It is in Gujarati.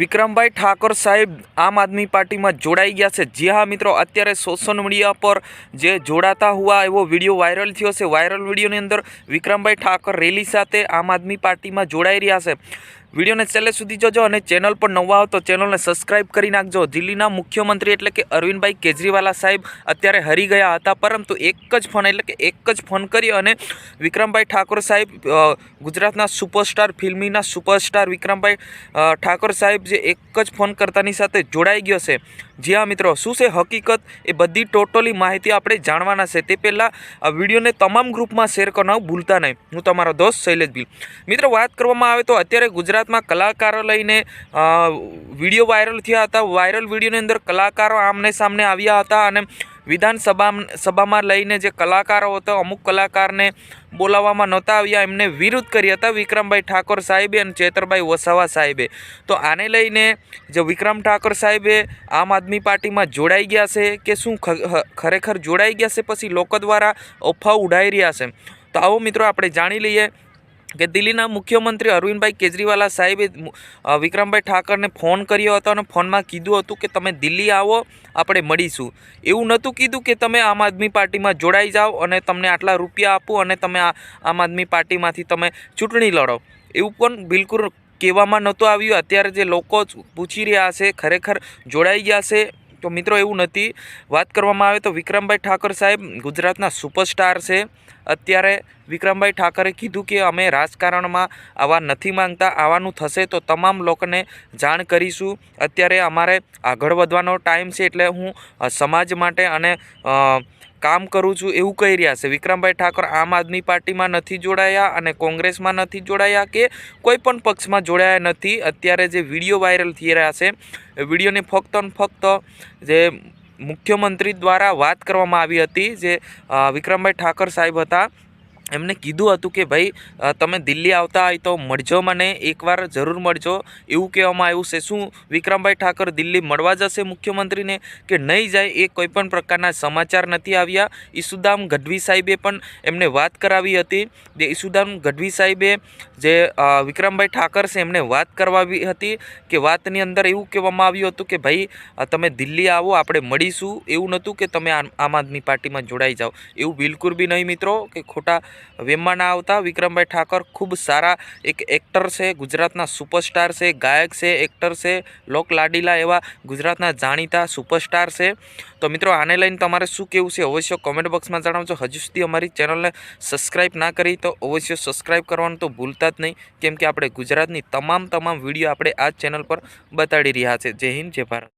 વિક્રમભાઈ ઠાકોર સાહેબ આમ આદમી પાર્ટીમાં જોડાઈ ગયા છે. જી હા મિત્રો, અત્યારે સોશિયલ મીડિયા પર જે જોડાતા હુઆ એવો વીડિયો વાયરલ થયો છે. વાયરલ વિડીયોની અંદર વિક્રમભાઈ ઠાકોર રેલી સાથે આમ આદમી પાર્ટીમાં જોડાઈ રહ્યા છે. વિડીયોને છેલ્લે સુધી જોજો અને ચેનલ પર નવા આવો તો ચેનલને સબસ્ક્રાઇબ કરી નાખજો. દિલ્હીના મુખ્યમંત્રી એટલે કે અરવિંદભાઈ કેજરીવાલા સાહેબ અત્યારે હરી ગયા હતા, પરંતુ એક જ ફોન એટલે કે એક જ ફોન કરી અને વિક્રમભાઈ ઠાકોર સાહેબ ગુજરાતના સુપરસ્ટાર, ફિલ્મીના સુપરસ્ટાર વિક્રમભાઈ ઠાકોર સાહેબ જે એક જ ફોન કરતાની સાથે જોડાઈ ગયો છે. જી હા મિત્રો, શું છે હકીકત? એ બધી ટોટલી માહિતી આપણે જાણવાના છે. તે પહેલાં આ વિડીયોને તમામ ગ્રુપમાં શેર કરવાનું ભૂલતા નહીં. હું તમારો દોસ્ત શૈલેષ બિલ. મિત્રો, વાત કરવામાં આવે તો અત્યારે ગુજરાતમાં કલાકારો લઈને વીડિયો વાયરલ થયા હતા. વાયરલ વિડીયોની અંદર કલાકારો આમને સામને આવ્યા હતા અને વિધાનસભા, સભામાં લઈને જે કલાકારો હતા, અમુક કલાકારને બોલાવવામાં નહોતા આવ્યા. એમને વિરુદ્ધ કરી હતા વિક્રમભાઈ ઠાકોર સાહેબે અને ચેતરભાઈ વસાવા સાહેબે. તો આને લઈને જે વિક્રમ ઠાકોર સાહેબે આમ આદમી પાર્ટીમાં જોડાઈ ગયા છે કે શું ખરેખર જોડાઈ ગયા છે? પછી લોકો દ્વારા અફવા ઉડાઈ રહ્યા છે. તો આવો મિત્રો આપણે જાણી લઈએ કે દિલ્હીના મુખ્યમંત્રી અરવિંદભાઈ કેજરીવાલા સાહેબે વિક્રમભાઈ ઠાકરને ફોન કર્યો હતો અને ફોનમાં કીધું હતું કે તમે દિલ્હી આવો, આપણે મળીશું. એવું નહોતું કીધું કે તમે આમ આદમી પાર્ટીમાં જોડાઈ જાઓ અને તમને આટલા રૂપિયા આપું અને તમે આમ આદમી પાર્ટીમાંથી તમે ચૂંટણી લડો. એવું પણ બિલકુલ કહેવામાં નહોતું આવ્યું. અત્યારે જે લોકો પૂછી રહ્યા છે, ખરેખર જોડાઈ ગયા છે. તો મિત્રો એવું નથી. વાત કરવામાં આવે તો વિક્રમભાઈ ઠાકર સાહેબ ગુજરાતના સુપરસ્ટાર છે. અત્યારે વિક્રમભાઈ ઠાકરે કીધું કે અમે રાજકારણમાં આવા નથી માંગતા આવવાનું થશે તો તમામ લોકોને જાણ કરીશું. અત્યારે અમારે આગળ વધવાનો ટાઈમ છે એટલે હું સમાજ માટે અને કામ કરું છું એવું કહી રહ્યા છે. વિક્રમભાઈ ઠાકોર આમ આદમી પાર્ટીમાં નથી જોડાયા અને કોંગ્રેસમાં નથી જોડાયા કે કોઈ પણ પક્ષમાં જોડાયા નથી. અત્યારે જે વીડિયો વાયરલ થઈ રહ્યા છે વિડીયોને ફક્ત ને ફક્ત જે મુખ્યમંત્રી દ્વારા વાત કરવામાં આવી હતી, જે વિક્રમભાઈ ઠાકર સાહેબ હતા એમને કીધું હતું કે ભાઈ તમે દિલ્હી આવતા હોય તો મળજો મને, એકવાર જરૂર મળજો. એવું કહેવામાં આવ્યું છે. શું વિક્રમભાઈ ઠાકર દિલ્હી મળવા જશે મુખ્યમંત્રીને? કે નહીં જાય એ કોઈપણ પ્રકારના સમાચાર નથી આવ્યા. ઈસુદામ ગઢવી સાહેબે પણ એમને વાત કરાવી હતી. જે ઈસુદામ ગઢવી સાહેબે જે વિક્રમભાઈ ઠાકર છે, એમને વાત કરવાવી હતી કે વાતની અંદર એવું કહેવામાં આવ્યું હતું કે ભાઈ તમે દિલ્હી આવો, આપણે મળીશું. એવું નહોતું કે તમે આમ આદમી પાર્ટીમાં જોડાઈ જાઓ. એવું બિલકુલ બી નહીં મિત્રો, કે ખોટા વેમમાં ના આવતા વિક્રમભાઈ ઠાકર ખૂબ સારા એક એક્ટર છે, ગુજરાતના સુપરસ્ટાર છે, ગાયક છે એક્ટર છે, લોક લાડીલા એવા ગુજરાતના જાણીતા સુપરસ્ટાર છે. તો મિત્રો, આને લઈને તમારે શું કહેવું છે અવશ્ય કોમેન્ટ બોક્સમાં જણાવજો. હજુ સુધી અમારી ચેનલને સબસ્ક્રાઈબ ના કરી તો અવશ્ય સબસ્ક્રાઈબ કરવાનું તો ભૂલતા જ નહીં. કેમ કે આપણે ગુજરાતની તમામ તમામ વીડિયો આપણે આ ચેનલ પર બતાડી રહ્યા છે. જય હિન્દ, જય ભારત.